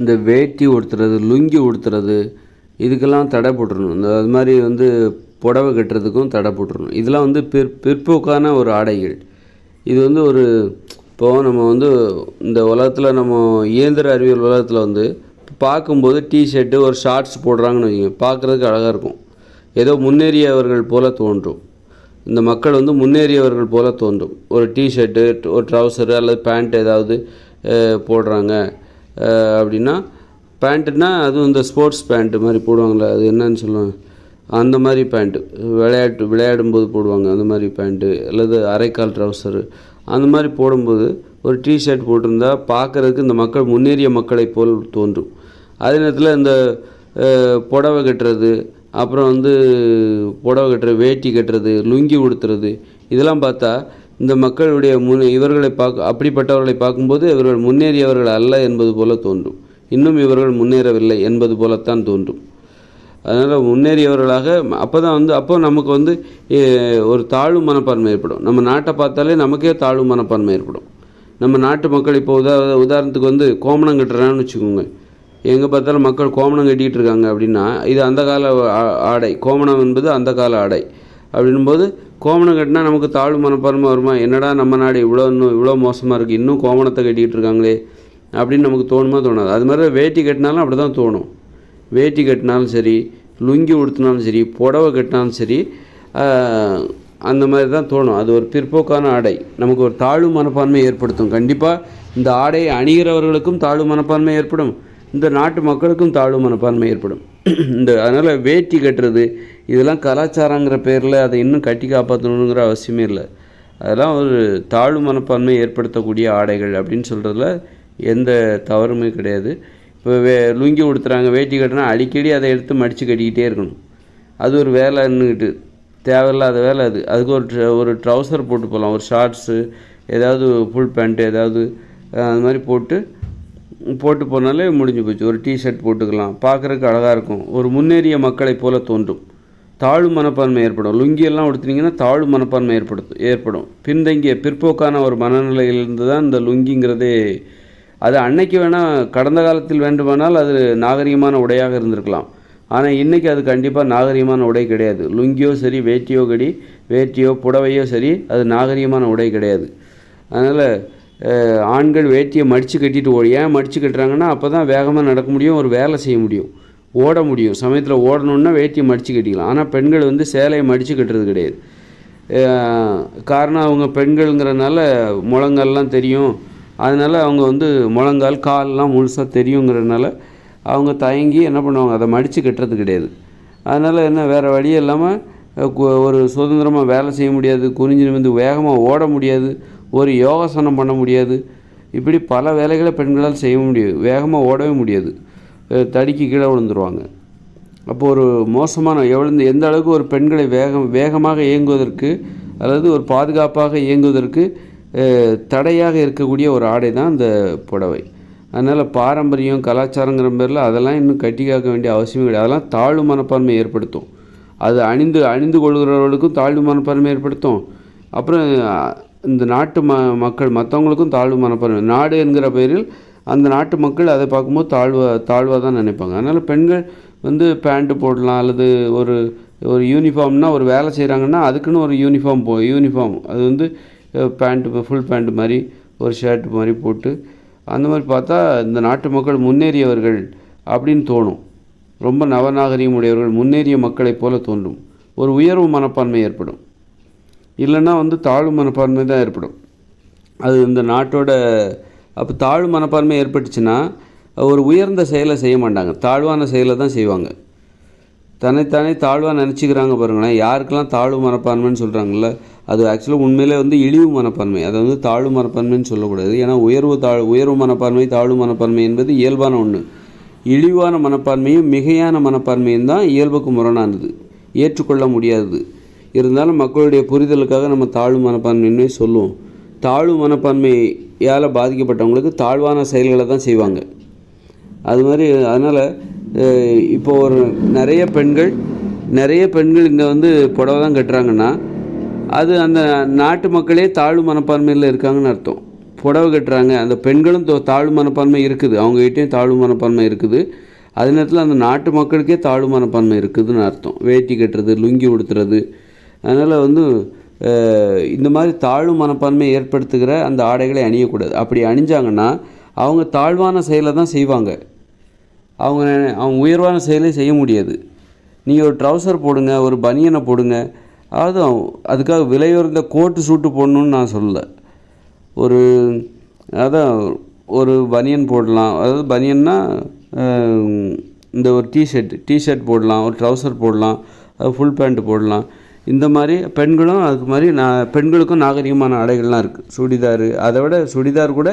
இந்த வேட்டி உடுத்துறது லுங்கி உடுத்துறது இதுக்கெல்லாம் தடை போட்டுறணும். இந்த அது மாதிரி வந்து புடவை கட்டுறதுக்கும் தடை போட்டுறணும். இதெல்லாம் வந்து பிற் பிற்போக்கான ஒரு ஆடைகள். இது வந்து ஒரு இப்போது நம்ம வந்து இந்த உலகத்தில் நம்ம இயந்திர அறிவியல் உலகத்தில் வந்து பார்க்கும்போது டிஷர்ட்டு ஒரு ஷார்ட்ஸ் போடுறாங்கன்னு வைங்க பார்க்குறதுக்கு அழகாக இருக்கும். ஏதோ முன்னேறியவர்கள் போல தோன்றும். இந்த மக்கள் வந்து முன்னேறியவர்கள் போல தோன்றும். ஒரு டிஷர்ட்டு ஒரு ட்ரௌசரு அல்லது பேண்ட் ஏதாவது போடுறாங்க. அப்படின்னா பேண்ட்டுன்னா அதுவும் இந்த ஸ்போர்ட்ஸ் பேண்ட்டு மாதிரி போடுவாங்களே அது என்னன்னு சொல்லுவாங்க. அந்த மாதிரி பேண்ட்டு. விளையாட்டு விளையாடும்போது போடுவாங்க அந்த மாதிரி பேண்ட்டு அல்லது அரைக்கால் ட்ரௌசரு அந்த மாதிரி போடும்போது ஒரு டிஷர்ட் போட்டிருந்தா பார்க்குறதுக்கு இந்த மக்கள் முன்னேறிய மக்களை போல் தோன்றும். அதே நேரத்தில் இந்த புடவை கட்டுறது அப்புறம் வந்து புடவை கட்டுறது வேட்டி கட்டுறது லுங்கி உடுத்துறது இதெல்லாம் பார்த்தா இந்த மக்களுடைய முன் இவர்களை பார்க்க அப்படிப்பட்டவர்களை பார்க்கும்போது இவர்கள் முன்னேறியவர்கள் அல்ல என்பது போல தோன்றும். இன்னும் இவர்கள் முன்னேறவில்லை என்பது போலத்தான் தோன்றும். அதனால் முன்னேறியவர்களாக அப்போ தான் வந்து அப்போ நமக்கு வந்து ஒரு தாழ்வு மனப்பான்மை ஏற்படும். நம்ம நாட்டை பார்த்தாலே நமக்கே தாழ்வு மனப்பான்மை ஏற்படும். நம்ம நாட்டு மக்கள் இப்போ உதா உதாரணத்துக்கு வந்து கோமணம் கட்டுறான்னு வச்சுக்கோங்க. எங்கே பார்த்தாலும் மக்கள் கோமணம் கட்டிகிட்டு இருக்காங்க அப்படின்னா இது அந்த கால ஆடை. கோமணம் என்பது அந்த கால ஆடை. அப்படின்னும்போது கோமணம் கட்டினா நமக்கு தாழ்வு மனப்பான்மை வருமா? என்னடா நம்ம நாடு இவ்வளோ இன்னும் இவ்வளோ மோசமாக இருக்குது இன்னும் கோமணத்தை கட்டிக்கிட்டு இருக்காங்களே அப்படின்னு நமக்கு தோணுமா தோணாது. அது மாதிரி வேட்டி கட்டினாலும் அப்படி தான் தோணும். வேட்டி கட்டினாலும் சரி லுங்கி உடுத்தினாலும் சரி புடவை கட்டினாலும் சரி அந்த மாதிரி தான் தோணும். அது ஒரு பிற்போக்கான ஆடை. நமக்கு ஒரு தாழ்வு மனப்பான்மை ஏற்படுத்தும். கண்டிப்பாக இந்த ஆடையை அணிகிறவர்களுக்கும் தாழ்வு மனப்பான்மை ஏற்படும். இந்த நாட்டு மக்களுக்கும் தாழ்வு மனப்பான்மை ஏற்படும். இந்த அதனால் வேட்டி கட்டுறது இதெல்லாம் கலாச்சாரங்கிற பேரில் அதை இன்னும் கட்டி காப்பாற்றணுங்கிற அவசியமே இல்லை. அதெல்லாம் ஒரு தாழ்வு மனப்பான்மை ஏற்படுத்தக்கூடிய ஆடைகள் அப்படின்னு சொல்கிறதுல எந்த தவறுமே கிடையாது. இப்போ வே லுங்கி உடுத்துறாங்க வேட்டி கட்டினா அடிக்கடி அதை எடுத்து மடித்து கட்டிக்கிட்டே இருக்கணும். அது ஒரு வேலைன்னுக்கிட்டு தேவையில்லாத வேலை அது. அதுக்கு ஒரு ட்ர- ஒரு ட்ரௌசர் போட்டு போகலாம் ஒரு ஷார்ட்ஸு ஏதாவது ஃபுல் பேண்ட்டு ஏதாவது அந்த மாதிரி போட்டு போட்டு போனாலே முடிஞ்சு போச்சு. ஒரு டிஷர்ட் போட்டுக்கலாம். பார்க்குறதுக்கு அழகாக இருக்கும். ஒரு முன்னேறிய மக்களைப் போல தோன்றும். தாழ்வு மனப்பான்மை ஏற்படும். லுங்கியெல்லாம் உடுத்துனீங்கன்னா தாழ்வு மனப்பான்மை ஏற்படுத்தும் ஏற்படும். பின்தங்கிய பிற்போக்கான ஒரு மனநிலையிலிருந்து தான் இந்த லுங்கிங்கிறதே அது அன்னைக்கு வேணால் கடந்த காலத்தில் வேண்டுமானால் அது நாகரிகமான உடையாக இருந்திருக்கலாம். ஆனால் இன்றைக்கி அது கண்டிப்பாக நாகரிகமான உடை கிடையாது. லுங்கியோ சரி வேட்டியோ கடி வேட்டியோ புடவையோ சரி அது நாகரிகமான உடை கிடையாது. அதனால் ஆண்கள் வேட்டியை மடித்து கட்டிட்டு ஓடி ஏன் மடித்து கட்டுறாங்கன்னா அப்போ தான் வேகமாக நடக்க முடியும் ஒரு வேலை செய்ய முடியும். ஓட முடியும். சமயத்தில் ஓடணுன்னா வேட்டியை மடித்து கட்டிக்கலாம். ஆனால் பெண்கள் வந்து சேலையை மடித்து கட்டுறது கிடையாது. காரணம் அவங்க பெண்கள்ங்கிறனால முழங்கால்லாம் தெரியும். அதனால் அவங்க வந்து முழங்கால் கால்லாம் முழுசாக தெரியுங்கிறனால அவங்க தயங்கி என்ன பண்ணுவாங்க அதை மடித்து கட்டுறது கிடையாது. அதனால் என்ன வேறு வழி இல்லாமல் ஒரு சுதந்திரமாக வேலை செய்ய முடியாது. குறிஞ்சி நிமிந்து வேகமாக ஓட முடியாது. ஒரு யோகாசனம் பண்ண முடியாது. இப்படி பல வேலைகளை பெண்களால் செய்ய முடியாது. வேகமாக ஓடவே முடியாது. தடிக்கு கீழே விழுந்துருவாங்க. அப்போ ஒரு மோசமான எவ்வளோ எந்த அளவுக்கு ஒரு பெண்களை வேகம் வேகமாக இயங்குவதற்கு அல்லது ஒரு பாதுகாப்பாக இயங்குவதற்கு தடையாக இருக்கக்கூடிய ஒரு ஆடை தான் இந்த புடவை. அதனால் பாரம்பரியம் கலாச்சாரங்கிற பேரில் அதெல்லாம் இன்னும் கட்டி காக்க வேண்டிய அவசியமே கிடையாது. அதெல்லாம் தாழ்வு மனப்பான்மை ஏற்படுத்தும். அது அணிந்து அணிந்து கொள்கிறவர்களுக்கும் தாழ்வு மனப்பான்மை ஏற்படுத்தும். அப்புறம் இந்த நாட்டு ம மக்கள் மற்றவங்களுக்கும் தாழ்வு மனப்பான்மை. நாடு என்கிற பெயரில் அந்த நாட்டு மக்கள் அதை பார்க்கும்போது தாழ்வாக தாழ்வாக தான் நினைப்பாங்க. அதனால் பெண்கள் வந்து பேண்ட்டு போடலாம் அல்லது ஒரு ஒரு யூனிஃபார்ம்னால் ஒரு வேலை செய்கிறாங்கன்னா அதுக்குன்னு ஒரு யூனிஃபார்ம் போ யூனிஃபார்ம். அது வந்து பேண்ட்டு ஃபுல் பேண்ட் மாதிரி ஒரு ஷர்ட் மாதிரி போட்டு அந்த மாதிரி பார்த்தா இந்த நாட்டு மக்கள் முன்னேறியவர்கள் அப்படின்னு தோணும். ரொம்ப நவநாகரிகம் உடையவர்கள் முன்னேறிய மக்களைப் போல தோன்றும். ஒரு உயர்வு மனப்பான்மை ஏற்படும். இல்லைன்னா வந்து தாழ்வு மனப்பான்மை தான் ஏற்படும். அது இந்த நாட்டோட அப்போ தாழ்வு மனப்பான்மை ஏற்பட்டுச்சுன்னா ஒரு உயர்ந்த செயலை செய்ய மாட்டாங்க. தாழ்வான செயலை தான் செய்வாங்க. தன்னைத்தானே தாழ்வாக நினச்சிக்கிறாங்க பாருங்களேன். யாருக்கெல்லாம் தாழ்வு மனப்பான்மைன்னு சொல்கிறாங்கல்ல அது ஆக்சுவலாக உண்மையிலே வந்து இழிவு மனப்பான்மை. அதை வந்து தாழ்வு மனப்பான்மைன்னு சொல்லக்கூடாது. ஏன்னா உயர்வு தாழ் உயர்வு மனப்பான்மை தாழ்வு மனப்பான்மை என்பது இயல்பான ஒன்று இழிவான மனப்பான்மையும் மிகையான மனப்பான்மையும் தான் இயல்புக்கு முரணானது. ஏற்றுக்கொள்ள முடியாதது. இருந்தாலும் மக்களுடைய புரிதலுக்காக நம்ம தாழ்வு மனப்பான்மைன்னு சொல்லுவோம். தாழ்வு மனப்பான்மையால் பாதிக்கப்பட்டவங்களுக்கு தாழ்வான செயல்களை தான் செய்வாங்க. அது மாதிரி அதனால் இப்போ ஒரு நிறைய பெண்கள் நிறைய பெண்கள் இங்கே வந்து புடவை தான் கட்டுறாங்கன்னா அது அந்த நாட்டு மக்களே தாழ்வு மனப்பான்மையில் இருக்காங்கன்னு அர்த்தம். புடவை கட்டுறாங்க அந்த பெண்களும் தோ- தாழ்வு மனப்பான்மை இருக்குது. அவங்ககிட்டையும் தாழ்வு மனப்பான்மை இருக்குது. அதே நேரத்தில் அந்த நாட்டு மக்களுக்கே தாழ்வு மனப்பான்மை இருக்குதுன்னு அர்த்தம். வேட்டி கட்டுறது லுங்கி உடுத்துறது அதனால் வந்து இந்த மாதிரி தாழ்வு மனப்பான்மை ஏற்படுத்துகிற அந்த ஆடைகளை அணியக்கூடாது. அப்படி அணிஞ்சாங்கன்னா அவங்க தாழ்வான செயலை தான் செய்வாங்க. அவங்க அவங்க உயர்வான செயலை செய்ய முடியாது. நீங்கள் ஒரு ட்ரௌசர் போடுங்க ஒரு பனியனை போடுங்க. அதுவும் அதுக்காக விலையுறந்த கோட்டு சூட்டு போடணும்னு நான் சொல்லலை. ஒரு அதான் ஒரு பனியன் போடலாம். அதாவது பனியன்னா இந்த ஒரு டிஷர்ட் டிஷர்ட் போடலாம் ஒரு ட்ரௌசர் போடலாம் அது ஃபுல் பேண்ட் போடலாம். இந்த மாதிரி பெண்களும் அதுக்கு மாதிரி நான் பெண்களுக்கும் நாகரிகமான ஆடைகள்லாம் இருக்குது சுடிதாரு. அதை விட சுடிதார் கூட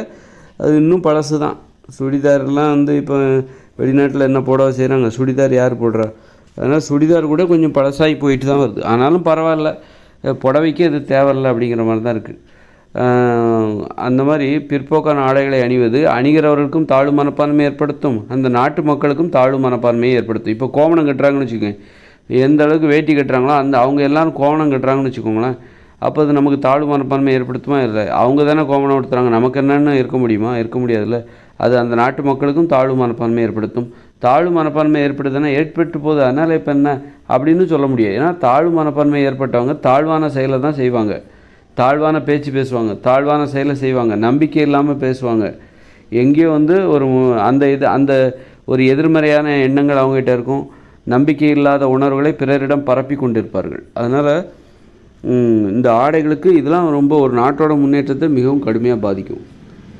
அது இன்னும் பழசு தான் சுடிதார்லாம் வந்து இப்போ வெளிநாட்டில் என்ன போட செய்கிறாங்க சுடிதார் யார் போடுறா? அதனால் சுடிதார் கூட கொஞ்சம் பழசாகி போயிட்டு தான் வருது. ஆனாலும் பரவாயில்ல. புடவைக்கு அது தேவையில்லை அப்படிங்கிற மாதிரி தான் இருக்குது அந்த மாதிரி பிற்போக்கான ஆடைகளை அணிவது அணிகிறவர்களுக்கும் தாழ்வு மனப்பான்மை ஏற்படுத்தும். அந்த நாட்டு மக்களுக்கும் தாழ்வு மனப்பான்மையை ஏற்படுத்தும். இப்போ கோவணம் கட்டுறாங்கன்னு வச்சுக்கோங்க. எந்த அளவுக்கு வேட்டி கட்டுறாங்களோ அந்த அவங்க எல்லாரும் கோவணம் கட்டுறாங்கன்னு வச்சுக்கோங்களேன். அப்போ அது நமக்கு தாழ்வு மனப்பான்மை ஏற்படுத்துமா? இல்லை அவங்க தானே கோவணம் எடுத்துறாங்க நமக்கு என்னென்னு இருக்க முடியுமா? இருக்க முடியாதுல்ல. அது அந்த நாட்டு மக்களுக்கும் தாழ்வு மனப்பான்மை ஏற்படுத்தும். தாழ்வு மனப்பான்மை ஏற்படுதுன்னா ஏற்பட்டு போகுது. அதனால் இப்போ என்ன அப்படின்னு சொல்ல முடியாது. ஏன்னா தாழ்வு மனப்பான்மை ஏற்பட்டவங்க தாழ்வான செயலை தான் செய்வாங்க. தாழ்வான பேச்சு பேசுவாங்க. தாழ்வான செயலை செய்வாங்க. நம்பிக்கை இல்லாமல் பேசுவாங்க. எங்கேயோ வந்து ஒரு அந்த இது அந்த ஒரு எதிர்மறையான எண்ணங்கள் அவங்ககிட்ட இருக்கும். நம்பிக்கை இல்லாத உணர்வுகளை பிறரிடம் பரப்பி கொண்டிருப்பார்கள். அதனால் இந்த ஆடைகளுக்கு இதெல்லாம் ரொம்ப ஒரு நாட்டோட முன்னேற்றத்தை மிகவும் கடுமையாக பாதிக்கும்.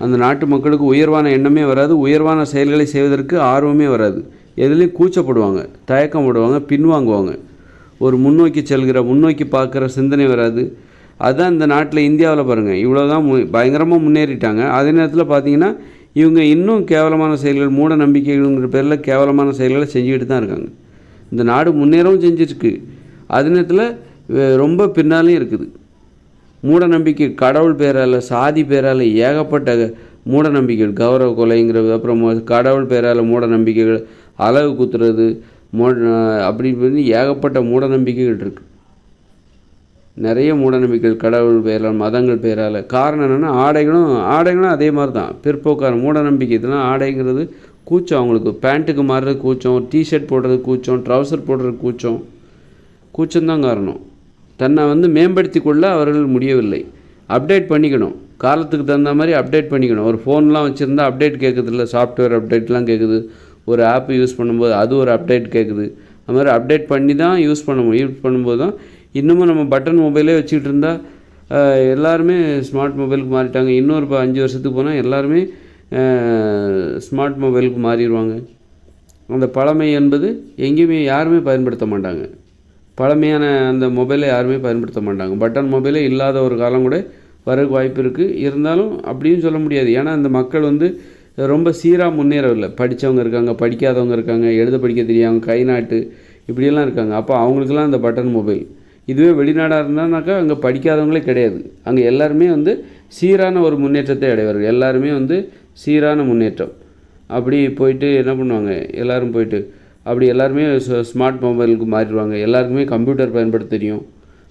அந்த நாட்டு மக்களுக்கு உயர்வான எண்ணமே வராது. உயர்வான செயல்களை செய்வதற்கு ஆர்வமே வராது. எதுலேயும் கூச்சப்படுவாங்க தயக்கம் விடுவாங்க பின்வாங்குவாங்க. ஒரு முன்னோக்கி செல்கிற முன்னோக்கி பார்க்குற சிந்தனை வராது. அதுதான் இந்த நாட்டில் இந்தியாவில் பாருங்கள் இவ்வளோ தான் மு பயங்கரமாக முன்னேறிட்டாங்க. அதே நேரத்தில் பார்த்தீங்கன்னா இவங்க இன்னும் கேவலமான செயல்கள் மூட நம்பிக்கைகள்ங்கிற பேரில் கேவலமான செயல்களை செஞ்சுக்கிட்டு தான் இருக்காங்க. இந்த நாடு முன்னேறவும் செஞ்சிருக்கு. அது நேரத்தில் ரொம்ப பின்னாலையும் இருக்குது. மூட நம்பிக்கை கடவுள் பேரால் சாதி பேரால் ஏகப்பட்ட மூட நம்பிக்கைகள் கௌரவ கொலைங்கிறது அப்புறம் கடவுள் பேரால் மூட நம்பிக்கைகள் அளவு குத்துறது மோ அப்படி இப்படின்னு ஏகப்பட்ட மூட நம்பிக்கைகள் இருக்குது நிறைய மூடநம்பிக்கைகள் கடவுள் பேரால் மதங்கள் பேரால். காரணம் என்னென்னா ஆடைகளும் ஆடைகளும் அதே மாதிரி தான். பிற்போக்கான மூடநம்பிக்கை இதெல்லாம் ஆடைங்கிறது கூச்சம் அவங்களுக்கு. பேண்ட்டுக்கு மாறுறது கூச்சம் டிஷர்ட் போடுறது கூச்சம் ட்ரௌசர் போடுறது கூச்சம். கூச்சம்தான் காரணம். தன்னை வந்து மேம்படுத்தி கொள்ள அவர்கள் முடியவில்லை. அப்டேட் பண்ணிக்கணும். காலத்துக்கு தகுந்த மாதிரி அப்டேட் பண்ணிக்கணும். ஒரு ஃபோன்லாம் வச்சுருந்தா அப்டேட் கேட்குது இல்லை சாஃப்ட்வேர் அப்டேட்லாம் கேட்குது. ஒரு ஆப் யூஸ் பண்ணும்போது அது ஒரு அப்டேட் கேட்குது. அது மாதிரி அப்டேட் பண்ணி தான் யூஸ் பண்ண யூஸ் பண்ணும்போது தான் இன்னமும் நம்ம பட்டன் மொபைலே வச்சுக்கிட்டு இருந்தால் எல்லாருமே ஸ்மார்ட் மொபைலுக்கு மாறிட்டாங்க. இன்னொரு இப்போ அஞ்சு வருஷத்துக்கு போனால் எல்லாருமே ஸ்மார்ட் மொபைலுக்கு மாறிடுவாங்க. அந்த பழமை என்பது எங்கேயுமே யாருமே பயன்படுத்த மாட்டாங்க. பழமையான அந்த மொபைலை யாருமே பயன்படுத்த மாட்டாங்க. பட்டன் மொபைலே இல்லாத ஒரு காலம் கூட வரக்கு வாய்ப்பு இருக்குது இருந்தாலும் அப்படியும் சொல்ல முடியாது. ஏன்னா அந்த மக்கள் வந்து ரொம்ப சீராக முன்னேறவில்லை. படித்தவங்க இருக்காங்க படிக்காதவங்க இருக்காங்க எழுத படிக்க தெரியாதவங்க கை நாட்டு இப்படியெல்லாம் இருக்காங்க. அப்போ அவங்களுக்கெல்லாம் அந்த பட்டன் மொபைல் இதுவே வெளிநாடாக இருந்தானாக்கா அங்கே படிக்காதவங்களே கிடையாது. அங்கே எல்லாருமே வந்து சீரான ஒரு முன்னேற்றத்தை அடைவார்கள். எல்லாருமே வந்து சீரான முன்னேற்றம். அப்படி போயிட்டு என்ன பண்ணுவாங்க? எல்லோரும் போயிட்டு அப்படி எல்லாருமே ஸ்மார்ட் ஸ்மார்ட் மொபைலுக்கு மாறிடுவாங்க. எல்லாருக்குமே கம்ப்யூட்டர் பயன்படுத்த தெரியும்.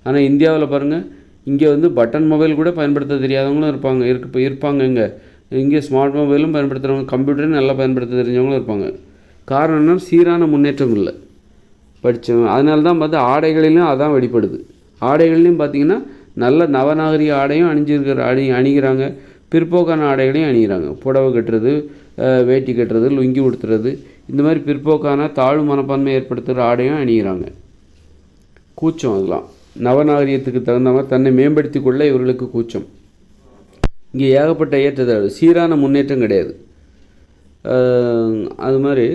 ஆனால் இந்தியாவில் பாருங்கள் இங்கே வந்து பட்டன் மொபைல் கூட பயன்படுத்த தெரியாதவங்களும் இருப்பாங்க. இருக்கு இருப்பாங்க இங்கே. இங்கே ஸ்மார்ட் மொபைலும் பயன்படுத்துகிறவங்க கம்ப்யூட்டரும் நல்லா பயன்படுத்த தெரிஞ்சவங்களும் இருப்பாங்க. காரணம் என்ன சீரான முன்னேற்றம் இல்லை. படித்தவன் அதனால தான் பார்த்து ஆடைகளிலும் அதான் வெளிப்படுது. ஆடைகள்லையும் பார்த்தீங்கன்னா நல்ல நவநாகரிக ஆடையும் அணிஞ்சிருக்கிற அணி அணிகிறாங்க. பிற்போக்கான ஆடைகளையும் அணிகிறாங்க. புடவை கட்டுறது வேட்டி கட்டுறது லுங்கி உடுத்துறது இந்த மாதிரி பிற்போக்கான தாழ்வு மனப்பான்மை ஏற்படுத்துகிற ஆடையும் அணிகிறாங்க. கூச்சம் அதெல்லாம். நவநாகரிகத்துக்கு தகுந்த மாதிரி தன்னை மேம்படுத்தி கொள்ள இவர்களுக்கு கூச்சம். இங்கே ஏகப்பட்ட ஏற்றத்தாழ்வு. சீரான முன்னேற்றம் கிடையாது. அது மாதிரி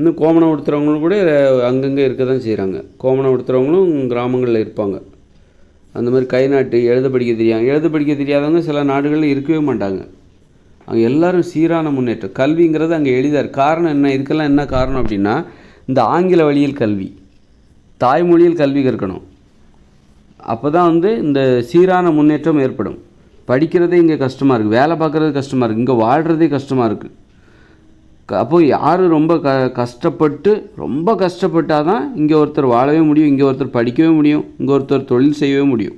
இன்னும் கோமணம் உடுத்துறவங்களும் கூட அங்கங்கே இருக்க தான் செய்கிறாங்க கோமணம் உடுத்துறவங்களும் கிராமங்களில் இருப்பாங்க. அந்த மாதிரி கை நாட்டு எழுத படிக்க தெரியாங்க எழுத படிக்க தெரியாதவங்க சில நாடுகளில் இருக்கவே மாட்டாங்க. அங்கே எல்லாரும் சீரான முன்னேற்றம். கல்விங்கிறது அங்கே எளிதாக காரணம் என்ன? இதுக்கெல்லாம் என்ன காரணம் அப்படின்னா இந்த ஆங்கில வழியில் கல்வி தாய்மொழியில் கல்வி கற்கணும். அப்போ தான் வந்து இந்த சீரான முன்னேற்றம் ஏற்படும். படிக்கிறதே இங்கே கஷ்டமாக இருக்குது வேலை பார்க்குறது கஷ்டமாக இருக்குது இங்கே வாழ்கிறதே கஷ்டமாக இருக்குது அப்போ யார் ரொம்ப க கஷ்டப்பட்டு ரொம்ப கஷ்டப்பட்டால் தான் இங்கே ஒருத்தர் வாழவே முடியும் இங்கே ஒருத்தர் படிக்கவே முடியும் இங்கே ஒருத்தர் தொழில் செய்யவே முடியும்.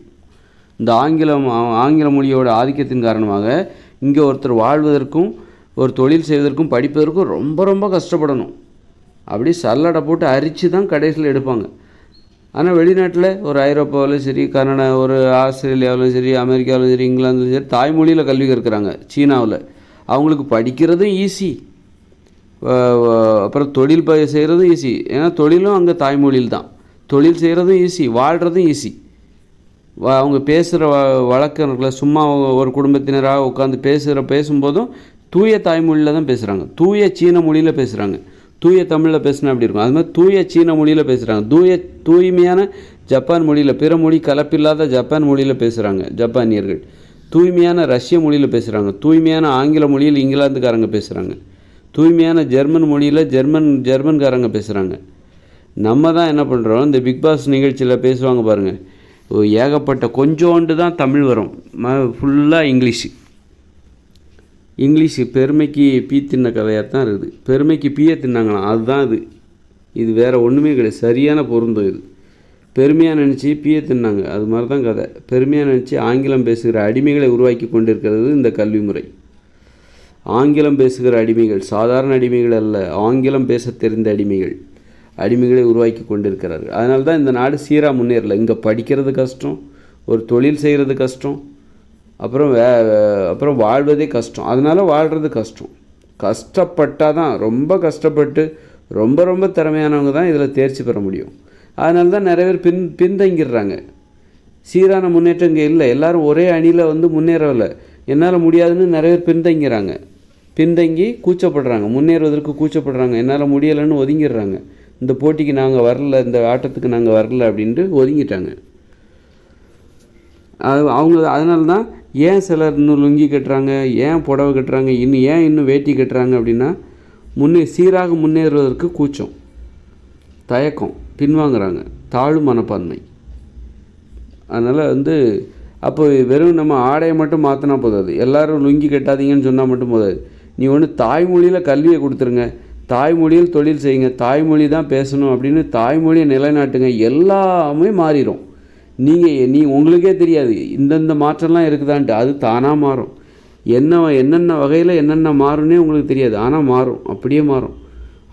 இந்த ஆங்கிலம் ஆங்கில மொழியோட ஆதிக்கத்தின் காரணமாக இங்கே ஒருத்தர் வாழ்வதற்கும் ஒரு தொழில் செய்வதற்கும் படிப்பதற்கும் ரொம்ப ரொம்ப கஷ்டப்படணும். அப்படி சல்லடை போட்டு அரித்து தான் கடைசியில் எடுப்பாங்க. ஆனால் வெளிநாட்டில் ஒரு ஐரோப்பாவிலும் சரி கனடா ஒரு ஆஸ்திரேலியாவிலும் சரி அமெரிக்காவிலும் சரி இங்கிலாந்துலையும் சரி தாய்மொழியில் கல்வி கற்கிறாங்க சீனாவில். அவங்களுக்கு படிக்கிறதும் ஈஸி அப்புறம் தொழில் ப செய்கிறதும் ஈஸி ஏன்னா தொழிலும் அங்கே தாய்மொழியில் தான். தொழில் செய்கிறதும் ஈஸி வாழ்கிறதும் ஈஸி அவங்க பேசுகிற வ வழக்கம் இருக்குல்ல சும்மா ஒரு குடும்பத்தினராக உட்காந்து பேசுகிற பேசும்போதும் தூய தாய்மொழியில் தான் பேசுகிறாங்க தூய சீன மொழியில் பேசுகிறாங்க தூய தமிழில் பேசினா அப்படி இருக்கும்? அது மாதிரி தூய சீன மொழியில் பேசுகிறாங்க தூய தூய்மையான ஜப்பான் மொழியில் பிற மொழி கலப்பில்லாத ஜப்பான் மொழியில் பேசுகிறாங்க ஜப்பானியர்கள். தூய்மையான ரஷ்ய மொழியில் பேசுகிறாங்க தூய்மையான ஆங்கில மொழியில் இங்கிலாந்துக்காரங்க பேசுகிறாங்க தூய்மையான ஜெர்மன் மொழியில் ஜெர்மன் ஜெர்மன்காரங்க பேசுகிறாங்க நம்ம தான் என்ன பண்ணுறோம் இந்த பிக் பாஸ் நிகழ்ச்சியில் பேசுவாங்க பாருங்கள் ஏகப்பட்ட கொஞ்சோண்டு தான் தமிழ் வரும். ம ஃபுல்லாக இங்கிலீஷு. இங்கிலீஷு பெருமைக்கு பீ தின்ன கதையாக தான் இருக்குது. பெருமைக்கு பீயை தின்னாங்களாம். அதுதான் இது. இது வேறு ஒன்றுமே கிடையாது. சரியான பொருந்தம் இது. பெருமையாக நினச்சி பீயை தின்னாங்க. அது மாதிரி தான் கதை. பெருமையாக நினச்சி ஆங்கிலம் பேசுகிற அடிமைகளை உருவாக்கி கொண்டிருக்கிறது இந்த கல்வி முறை ஆங்கிலம் பேசுகிற அடிமைகள் சாதாரண அடிமைகள் அல்ல ஆங்கிலம் பேச தெரிந்த அடிமைகள் அடிமைகளை உருவாக்கி கொண்டிருக்கிறார்கள். அதனால தான் இந்த நாடு சீராக முன்னேறல. இங்கே படிக்கிறது கஷ்டம் ஒரு தொழில் செய்கிறது கஷ்டம் அப்புறம் வே அப்புறம் வாழ்வதே கஷ்டம். அதனால் வாழ்கிறது கஷ்டம். கஷ்டப்பட்டால் தான் ரொம்ப கஷ்டப்பட்டு ரொம்ப ரொம்ப திறமையானவங்க தான் இதில் தேர்ச்சி பெற முடியும். அதனால தான் நிறைய பேர் பின் பின்தங்கிடுறாங்க. சீரான முன்னேற்றம் இங்கே இல்லை. எல்லோரும் ஒரே அணியில் வந்து முன்னேறவில்லை. என்னால் முடியாதுன்னு நிறைய பேர் பின்தங்கிறாங்க பின்தங்கி கூச்சப்படுறாங்க. முன்னேறுவதற்கு கூச்சப்படுறாங்க. என்னால் முடியலைன்னு ஒதுங்கிடுறாங்க. இந்த போட்டிக்கு நாங்கள் வரல இந்த ஆட்டத்துக்கு நாங்கள் வரல அப்படின்ட்டு ஒதுங்கிட்டாங்க. அது அவங்க அதனால தான் ஏன் சிலர் இன்னும் லுங்கி கட்டுறாங்க ஏன் புடவை கட்டுறாங்க இன்னும் ஏன் இன்னும் வேட்டி கட்டுறாங்க அப்படின்னா முன்னே சீராக முன்னேறுவதற்கு கூச்சம் தயக்கம் பின்வாங்குறாங்க. தாழ்வு மனப்பான்மை. அதனால் வந்து அப்போ வெறும் நம்ம ஆடையை மட்டும் மாற்றினா போதாது. எல்லோரும் லுங்கி கட்டாதீங்கன்னு சொன்னால் மட்டும் போதாது. நீ ஒன்று தாய்மொழியில் கல்வியை கொடுத்துருங்க. தாய்மொழியில் தொழில் செய்யுங்க. தாய்மொழி தான் பேசணும் அப்படின்னு தாய்மொழியை நிலைநாட்டுங்க. எல்லாமே மாறிடும் நீங்கள் நீ உங்களுக்கே தெரியாது. இந்தந்த மாற்றம்லாம் இருக்குதான்ட்டு. அது தானாக மாறும். என்ன என்னென்ன வகையில் என்னென்ன மாறும்னே உங்களுக்கு தெரியாது. ஆனால் மாறும். அப்படியே மாறும்.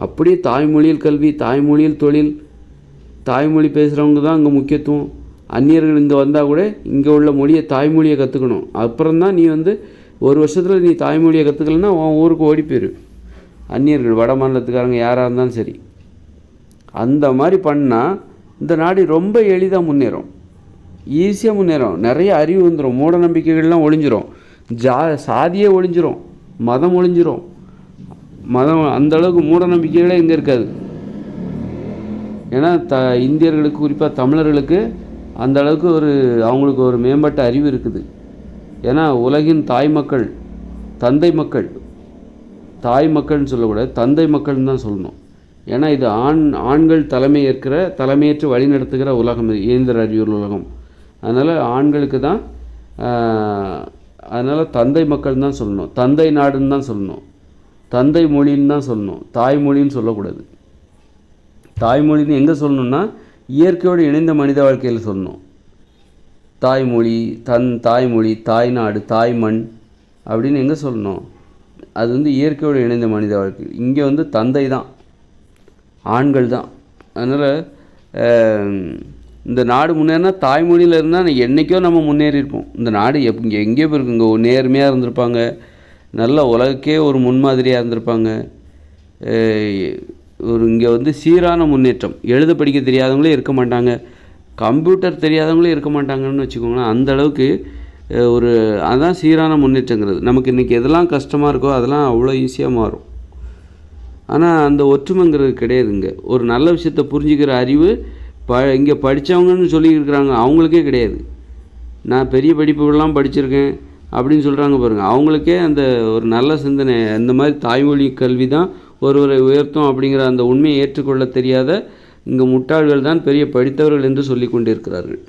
அப்படியே தாய்மொழியில் கல்வி தாய்மொழியில் தொழில் தாய்மொழி பேசுகிறவங்க தான் அங்கே முக்கியத்துவம். அந்நியர்கள் இங்கே வந்தால் கூட இங்கே உள்ள மொழியை தாய்மொழியை கற்றுக்கணும் அப்புறம் தான் நீ வந்து ஒரு வருஷத்தில் நீ தாய்மொழியை கற்றுக்கலன்னா உன் ஊருக்கு ஓடி போயிரு. அந்நியர்கள் வட மாநிலத்துக்காரங்க யாராக இருந்தாலும் சரி. அந்த மாதிரி பண்ணால் இந்த நாடு ரொம்ப எளிதாக முன்னேறும். ஈஸியாக முன்னேறும். நிறைய அறிவு வந்துடும் மூட நம்பிக்கைகள்லாம் ஒழிஞ்சிரும் ஜா சாதியே ஒழிஞ்சிரும் மதம் ஒழிஞ்சிரும் மதம் அந்த அளவுக்கு மூட நம்பிக்கைகளே இங்கே இருக்காது. ஏன்னா த இந்தியர்களுக்கு குறிப்பாக தமிழர்களுக்கு அந்த அளவுக்கு ஒரு அவங்களுக்கு ஒரு மேம்பட்ட அறிவு இருக்குது. ஏன்னா உலகின் தாய் மக்கள் தந்தை மக்கள் தாய் மக்கள்னு சொல்லக்கூடாது தந்தை மக்கள்னு தான் சொல்லணும். ஏன்னா இது ஆண் ஆண்கள் தலைமை ஏற்கிற தலைமையேற்று வழிநடத்துகிற உலகம் இது இயந்திர அறிவியல் உலகம். அதனால் ஆண்களுக்கு தான் அதனால் தந்தை மக்கள் தான் சொல்லணும். தந்தை நாடுன்னு தான் சொல்லணும். தந்தை மொழின்னு தான் சொல்லணும். தாய்மொழின்னு சொல்லக்கூடாது. தாய்மொழின்னு எங்கே சொல்லணும்னா இயற்கையோடு இணைந்த மனித வாழ்க்கையில் சொல்லணும். தாய்மொழி தன் தாய்மொழி தாய்நாடு தாய்மண் அப்படின்னு எங்கே சொல்லணும்? அது வந்து இயற்கையோடு இணைந்த மனித வாழ்க்கை. இங்கே வந்து தந்தை தான். ஆண்கள் தான். அதனால் இந்த நாடு முன்னேறினா தாய்மொழியில் இருந்தால் என்றைக்கோ நம்ம முன்னேறியிருப்போம். இந்த நாடு எப் இங்கே எங்கேயோ இருக்குங்க நேர்மையாக இருந்திருப்பாங்க. நல்ல உலகக்கே ஒரு முன்மாதிரியாக இருந்திருப்பாங்க. ஒரு இங்கே வந்து சீரான முன்னேற்றம். எழுத படிக்க தெரியாதவங்களே இருக்க மாட்டாங்க. கம்ப்யூட்டர் தெரியாதவங்களும் இருக்க மாட்டாங்கன்னு வச்சுக்கோங்களேன். அந்த அளவுக்கு ஒரு அதான் சீரான முன்னேற்றங்கிறது. நமக்கு இன்றைக்கி எதெல்லாம் கஷ்டமாக இருக்கோ அதெல்லாம் அவ்வளோ ஈஸியாக மாறும். ஆனால் அந்த ஒற்றுமைங்கிறது கிடையாதுங்க. ஒரு நல்ல விஷயத்தை புரிஞ்சுக்கிற அறிவு ப இங்கே படித்தவங்கன்னு சொல்லியிருக்கிறாங்க. அவங்களுக்கே கிடையாது. நான் பெரிய படிப்புகள்லாம் படிச்சிருக்கேன் அப்படின்னு சொல்கிறாங்க பாருங்கள் அவங்களுக்கே அந்த ஒரு நல்ல சிந்தனை இந்த மாதிரி தாய்மொழி கல்வி தான் ஒருவரை உயர்த்தும் அப்படிங்கிற அந்த உண்மையை ஏற்றுக்கொள்ள தெரியாத இங்கு முட்டாள்கள் தான் பெரிய படித்தவர்கள் என்று சொல்லிக் கொண்டிருக்கிறார்கள்